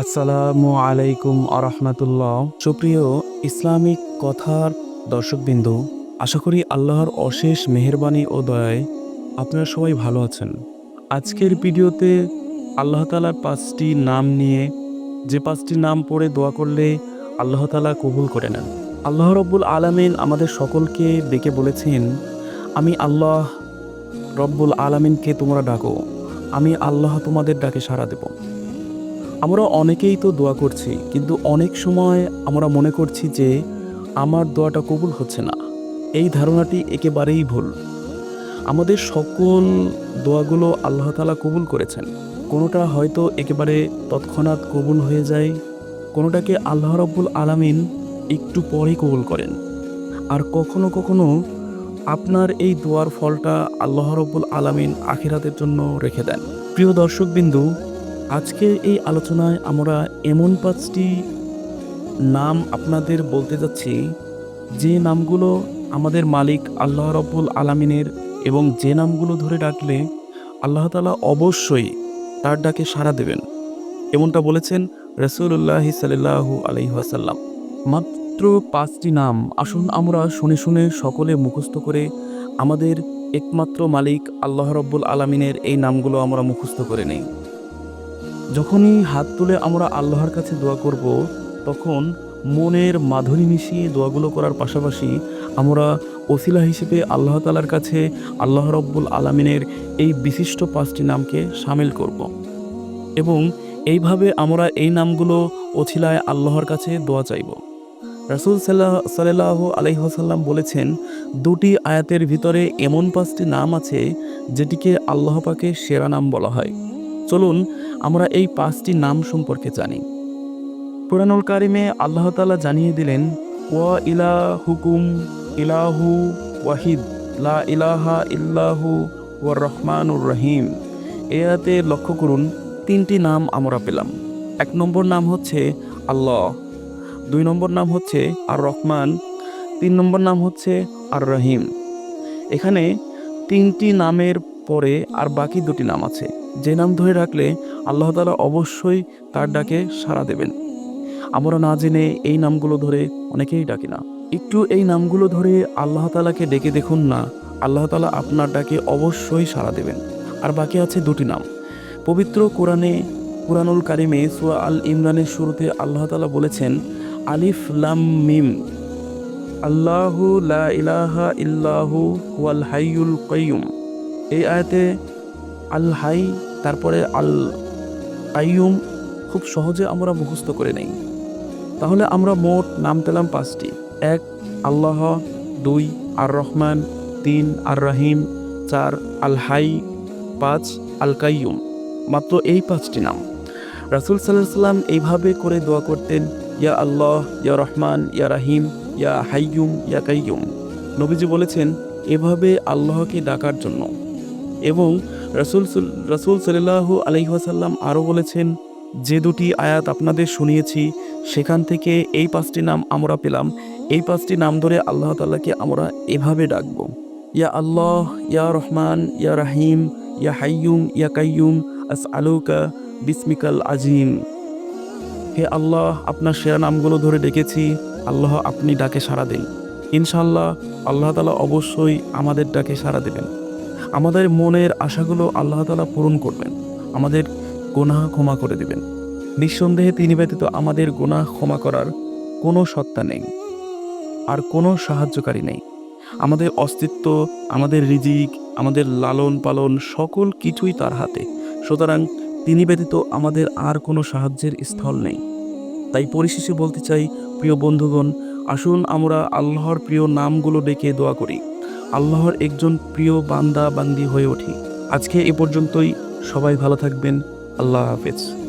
আসসালামু আলাইকুম আরহামাতুল্লাহ। সুপ্রিয় ইসলামিক কথার দর্শকবিন্দু, আশা করি আল্লাহর অশেষ মেহেরবানি ও দয়ায় আপনারা সবাই ভালো আছেন। আজকের ভিডিওতে আল্লাহ তালার পাঁচটি নাম নিয়ে যে পাঁচটি নাম পড়ে দোয়া করলে আল্লাহ তালা কবুল করে নেন। আল্লাহ রব্বুল আলামিন আমাদের সকলকে ডেকে বলেছেন, আমি আল্লাহ রব্বুল আলামিনকে তোমরা ডাকো, আমি আল্লাহ তোমাদের ডাকে সাড়া দেব। আমরা অনেকেই তো দোয়া করছি, কিন্তু অনেক সময় আমরা মনে করছি যে আমার দোয়াটা কবুল হচ্ছে না। এই ধারণাটি একেবারেই ভুল। আমাদের সকল দোয়াগুলো আল্লাহ তালা কবুল করেছেন। কোনোটা হয়তো একেবারে তৎক্ষণাৎ কবুল হয়ে যায়, কোনোটাকে আল্লাহ রব্বুল আলামিন একটু পরেই কবুল করেন। আর কখনো কখনো আপনার এই দোয়ার ফলটা আল্লাহ রব্বুল আলামিন আখিরাতের জন্য রেখে দেন। প্রিয় দর্শকবিন্দু আজকের এই আলোচনায় আমরা এমন পাঁচটি নাম আপনাদের বলতে যাচ্ছি, যে নামগুলো আমাদের মালিক আল্লাহ রব্বুল আলামিনের এবং যে নামগুলো ধরে ডাকলে আল্লাহ তালা অবশ্যই তার ডাকে সাড়া দেবেন। এমনটা বলেছেন রসুল্লাহ সাল্লাহু আলহিহাসাল্লাম মাত্র পাঁচটি নাম আসুন আমরা শুনে শুনে সকলে মুখস্থ করে আমাদের একমাত্র মালিক আল্লাহ রব্বুল আলামিনের এই নামগুলো আমরা মুখস্থ করে নেই। যখনই হাত তুলে আমরা আল্লাহর কাছে দোয়া করব, তখন মনের মাধুরী মিশিয়ে দোয়াগুলো করার পাশাপাশি আমরা ওসিলা হিসেবে আল্লাহ তালার কাছে আল্লাহ রব্বুল আলামিনের এই বিশিষ্ট পাঁচটি নামকে সামিল করব। এবং এইভাবে আমরা এই নামগুলো ওছিলায় আল্লাহর কাছে দোয়া চাইব। রাসুল সাল্লাহ সাল্লাহ আলহিহাসাল্লাম বলেছেন, দুটি আয়াতের ভিতরে এমন পাঁচটি নাম আছে, যেটিকে আল্লাহ পাকে সেরা নাম বলা হয়। চলুন, আমরা এই পাঁচটি নাম সম্পর্কে জানি। পুরানুল কারিমে আল্লাহ তালা জানিয়ে দিলেন, ওয়া ইলা হুকুম ইলাহু ওয়াহিদ, লা ইলাহা ইল্লাহু ওয়া রহমানুর রহিম। এতে লক্ষ্য করুন, তিনটি নাম আমরা পেলাম। এক নম্বর নাম হচ্ছে আল্লাহ, দুই নম্বর নাম হচ্ছে আর রহমান, তিন নম্বর নাম হচ্ছে আর রহিম। এখানে তিনটি নামের পরে আর বাকি দুটি নাম আছে। যে নাম ধরে রাখলে আল্লাহ তালা অবশ্যই তার ডাকে সাড়া দেবেন। আমরা না জেনে এই নামগুলো ধরে অনেকেই ডাকি না। একটু এই নামগুলো ধরে আল্লাহ তালাকে ডেকে দেখুন না, আল্লাহ তালা আপনার ডাকে অবশ্যই সাড়া দেবেন। আর বাকি আছে দুটি নাম। পবিত্র কোরআনে, কুরআনুল কারিমে সুয়া আল ইমরানের শুরুতে আল্লাহ তালা বলেছেন, আলিফ লাম মিম, আল্লাহু লা ইলাহা ইল্লাহু ওয়াল হাইয়ুল কাইয়ুম। এই আয়াতে আল হাই, তারপরে আল আইয়ুম খুব সহজে আমরা মুখস্থ করে নেই। তাহলে আমরা মোট নাম পেলাম পাঁচটি। এক, আল্লাহ, দুই আর রহমান তিন আর রাহিম চার আল হাই পাঁচ আল কাইয়ুম মাত্র এই পাঁচটি নাম। রাসুল সাল্লাহ সাল্লাম এইভাবে করে দোয়া করতেন, ইয়া আল্লাহ, ইয়া রহমান, ইয়া রাহিম, ইয়া হাইয়ুম, ইয়া কাইয়ুম। নবীজি বলেছেন, এভাবে আল্লাহকে ডাকার জন্য। এবং রসুল রসুল সাল্লাহ আলহিহাসাল্লাম আরও বলেছেন, যে দুটি আয়াত আপনাদের শুনিয়েছি, সেখান থেকে এই পাঁচটি নাম আমরা পেলাম। এই পাঁচটি নাম ধরে আল্লাহ তাল্লাহকে আমরা এভাবে ডাকব। ইয়া আল্লাহ, ইয়া রহমান, ইয়া রাহিম, ইয়া হাইয়ুম, ইয়া কাইয়ুম আস আলুকা বিসমিকাল আজিম। হে আল্লাহ, আপনার সেরা নামগুলো ধরে ডেকেছি, আল্লাহ আপনি ডাকে সাড়া দিন। ইনশাল্লাহ আল্লাহ তালা অবশ্যই আমাদের ডাকে সাড়া দেবেন। আমাদের মনের আশাগুলো আল্লাহ তালা পূরণ করবেন। আমাদের গোনাহ ক্ষমা করে দেবেন। নিঃসন্দেহে তিনি ব্যতীত আমাদের গোনাহ ক্ষমা করার কোনো সত্তা নেই আর কোনো সাহায্যকারী নেই। আমাদের অস্তিত্ব, আমাদের রিজিক, আমাদের লালন পালন সকল কিছুই তার হাতে। সুতরাং তিনি ব্যতীত আমাদের আর কোনো সাহায্যের স্থল নেই। তাই পরিশেষে বলতে চাই, প্রিয় বন্ধুগণ, আসুন আমরা আল্লাহর প্রিয় নামগুলো ডেকে দোয়া করি। আল্লাহর একজন প্রিয় বান্দা বান্দি হয়ে ওঠি। আজকে এ পর্যন্তই। সবাই ভালো থাকবেন। আল্লাহ হাফেজ।